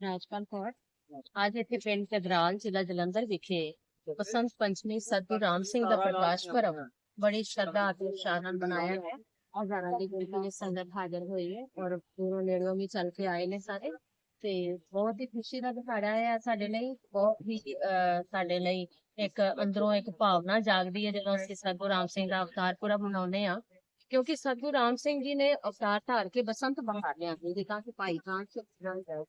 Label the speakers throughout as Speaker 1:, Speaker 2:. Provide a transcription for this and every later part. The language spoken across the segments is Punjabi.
Speaker 1: ਰਾਜਪਾਲ ਕੌਰ, ਅੱਜ ਇੱਥੇ ਪਿੰਡ ਕਦਰਾਲ, ਜ਼ਿਲ੍ਹਾ ਜਲੰਧਰ ਵਿਖੇ ਬਸੰਤ ਪੰਚਮੀ ਸਤਿਗੁਰੂ ਰਾਮ ਸਿੰਘ ਦਾ ਪ੍ਰਕਾਸ਼ ਪਰਵ ਬੜੀ ਸ਼ਰਧਾ ਅਤੇ ਉਤਸ਼ਾਹ ਨਾਲ ਮਨਾਇਆ ਗਿਆ। ਹਜ਼ਾਰਾਂ ਦੀ ਗਿਣਤੀ ਵਿੱਚ ਸੰਗਤ ਹਾਜ਼ਰ ਹੋਈ ਹੈ ਔਰ ਦੂਰੋਂ ਨੇੜੋਂ ਵੀ ਚੱਲ ਕੇ ਆਏ ਨੇ ਸਾਰੇ। ਤੇ ਬਹੁਤ ਹੀ ਖੁਸ਼ੀ ਦਾ ਦਿਹਾੜਾ ਹੈ ਸਾਡੇ ਲਈ। ਬਹੁਤ ਹੀ ਸਾਡੇ ਲਈ ਇੱਕ ਅੰਦਰੋਂ ਇੱਕ ਭਾਵਨਾ ਜਾਗਦੀ ਹੈ ਜਦੋਂ ਅਸੀਂ ਸਤਿਗੁਰੂ ਰਾਮ ਸਿੰਘ ਦਾ ਅਵਤਾਰ ਪੁਰਬ ਮਨਾਉਂਦੇ ਆ ਕਿਉਂਕਿ ਸਤਿਗੁਰੂ ਰਾਮ ਸਿੰਘ ਜੀ ਨੇ ਅਵਤਾਰ ਧਾਰ ਕੇ ਬਸੰਤ ਬਹਾਰ ਲਿਆਂਦੀ ਜਿੱਦਾਂ ਕਿ ਭਾਈ ਕਾਨ ਸਿੰਘ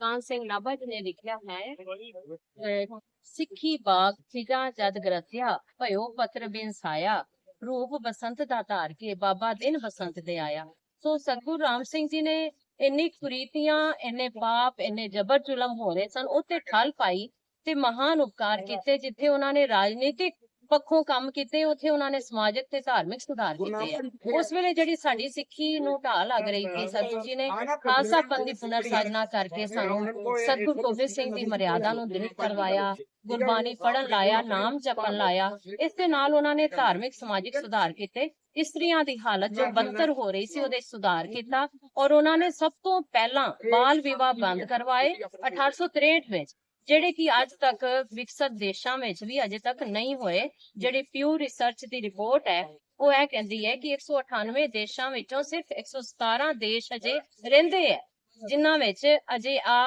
Speaker 1: ਕਾਨ ਸਿੰਘ ਨਾਭਾ ਜੀ ਨੇ ਲਿਖਿਆ ਹੈ ਸਿੱਖੀ ਬਾਗ ਫਿਜਾ ਜਦ ਗਰਸਿਆ ਭਇਓ ਪਤਰ ਬਿਨ ਸਾਇਆ। ਰੂਪ ਬਸੰਤ ਦਾ ਧਾਰ ਕੇ ਬਾਬਾ ਦਿਨ ਬਸੰਤ ਦੇ ਆਇਆ। ਸੋ ਸਤਿਗੁਰੂ ਰਾਮ ਸਿੰਘ ਜੀ ਨੇ ਇੰਨੀ ਕੁਰੀਤੀਆਂ ਇੰਨੇ ਪਾਪ ਇੰਨੇ ਜਬਰ ਜ਼ੁਲਮ ਹੋ ਰਹੇ ਸਨ ਉੱਤੇ ਠੱਲ ਪਾਈ ਤੇ ਮਹਾਨ ਉਪਕਾਰ ਕੀਤੇ ਜਿੱਥੇ ਉਹਨਾਂ ਨੇ ਰਾਜਨੀਤਿਕ ਪੱਖੋਂ ਕੰਮ ਕੀਤੇ ਉੱਥੇ ਉਹਨਾਂ ਨੇ ਸਮਾਜਿਕ ਤੇ ਧਾਰਮਿਕ ਸੁਧਾਰ ਕੀਤੇ ਆ। ਉਸ ਵੇਲੇ ਜਿਹੜੀ ਸਾਡੀ ਸਿੱਖੀ ਨੂੰ ਢਾਹ ਲੱਗ ਰਹੀ ਸੀ ਸਤਿਗੁਰੂ ਜੀ ਨੇ ਖਾਲਸਾ ਪੰਥ ਦੀ ਪੁਨਰ ਸਾਜਨਾ ਕਰਕੇ ਸਾਨੂੰ ਸਤਿਗੁਰੂ ਗੋਬਿੰਦ ਸਿੰਘ ਦੀ ਮਰਿਆਦਾ ਨੂੰ ਦ੍ਰਿੜ ਕਰਵਾਇਆ ਗੁਰਬਾਣੀ ਪੜਨ ਲਾਇਆ ਨਾਮ ਜਪਣ ਲਾਇਆ ਇਸ ਦੇ ਨਾਲ ਉਹਨਾਂ ਨੇ ਧਾਰਮਿਕ ਸਮਾਜਿਕ ਸੁਧਾਰ ਕੀਤੇ। ਇਸਤਰੀਆਂ ਦੀ ਹਾਲਤ ਜੋ ਬੱਤਰ ਹੋ ਰਹੀ ਸੀ ਉਹਦੇ ਸੁਧਾਰ ਕੀਤਾ ਔਰ ਉਹਨਾਂ ਨੇ ਸਭ ਤੋਂ ਪਹਿਲਾਂ ਬਾਲ ਵਿਵਾਹ ਬੰਦ ਕਰਵਾਏ 1863 ਵਿੱਚ। ਜਿਹੜੇ ਕਿ ਅੱਜ ਤੱਕ ਵਿਕਸਤ ਦੇਸ਼ਾਂ ਵਿੱਚ ਵੀ ਅਜੇ ਤੱਕ ਨਹੀਂ ਹੋਏ, ਜਿਹੜੀ ਪਿਊ ਰਿਸਰਚ ਦੀ ਰਿਪੋਰਟ ਹੈ, ਉਹ ਇਹ ਕਹਿੰਦੀ ਹੈ ਕਿ 198 ਦੇਸ਼ਾਂ ਵਿੱਚੋਂ ਸਿਰਫ 117 ਦੇਸ਼ ਅਜੇ ਰਹਿੰਦੇ ਹੈ, ਜਿਨ੍ਹਾਂ ਵਿੱਚ ਅਜੇ ਆ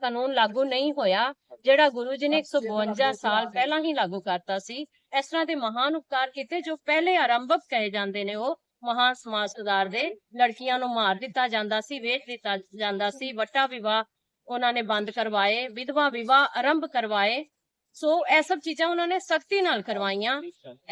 Speaker 1: ਕਾਨੂੰਨ ਲਾਗੂ ਨਹੀਂ ਹੋਇਆ, ਜਿਹੜਾ ਗੁਰੂ ਜੀ ਨੇ 152 ਸਾਲ ਪਹਿਲਾਂ ਹੀ ਲਾਗੂ ਕਰਤਾ ਸੀ, ਇਸ ਤਰ੍ਹਾਂ ਦੇ ਮਹਾਨ ਉਪਕਾਰ ਕੀਤੇ ਜੋ ਪਹਿਲੇ ਆਰੰਭਕ ਕਹੇ ਜਾਂਦੇ ਨੇ ਉਹ, ਮਹਾਨ ਸਮਾਜ ਸੁਧਾਰ ਦੇ ਲੜਕੀਆਂ ਨੂੰ ਮਾਰ ਦਿੱਤਾ ਜਾਂਦਾ ਸੀ, ਵੇਚ ਦਿੱਤਾ ਜਾਂਦਾ ਸੀ ਵੱਟਾ ਵਿਵਾਹ ਉਹਨਾਂ ਨੇ ਬੰਦ ਕਰਵਾਏ ਵਿਧਵਾ ਵਿਵਾਹ ਆਰੰਭ ਕਰਵਾਏ। ਸੋ ਇਹ ਸਭ ਚੀਜ਼ਾਂ ਉਹਨਾਂ ਨੇ ਸਖਤੀ ਨਾਲ ਕਰਵਾਈਆਂ।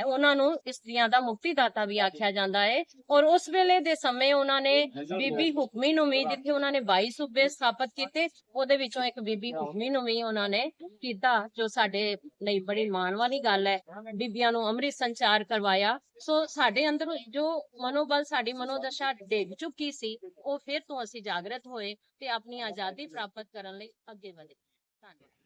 Speaker 1: ਉਹਨਾਂ ਨੂੰ ਇਸਤਰੀਆਂ ਦਾ ਮੁਕਤੀ ਦਾਤਾ ਵੀ ਆਖਿਆ ਜਾਂਦਾ ਹੈ ਔਰ ਉਸ ਵੇਲੇ ਦੇ ਸਮੇਂ ਉਹਨਾਂ ਨੇ ਬੀਬੀ ਹੁਕਮੀ ਨੂੰ ਵੀ ਜਿੱਥੇ ਉਹਨਾਂ ਨੇ 22 ਸੂਬੇ ਸਥਾਪਿਤ ਕੀਤੇ ਉਹਦੇ ਵਿੱਚੋਂ ਇੱਕ ਬੀਬੀ ਹੁਕਮੀ ਨੂੰ ਵੀ ਉਹਨਾਂ ਨੇ ਕੀਤਾ ਜੋ ਸਾਡੇ ਲਈ ਬੜੀ ਮਾਣ ਵਾਲੀ ਗੱਲ ਹੈ। ਬੀਬੀਆਂ ਨੂੰ ਅੰਮ੍ਰਿਤ ਸੰਚਾਰ ਕਰਵਾਇਆ। ਸੋ ਸਾਡੇ ਅੰਦਰ ਜੋ ਮਨੋਬਲ ਸਾਡੀ ਮਨੋਦਸ਼ਾ ਡਿੱਗ ਚੁੱਕੀ ਸੀ ਉਹ ਫਿਰ ਤੋਂ ਅਸੀਂ ਜਾਗਰਤ ਹੋਏ ਤੇ ਆਪਣੀ ਆਜ਼ਾਦੀ ਪ੍ਰਾਪਤ ਕਰਨ ਲਈ ਅੱਗੇ ਵਧੇ। ਧੰਨਵਾਦ।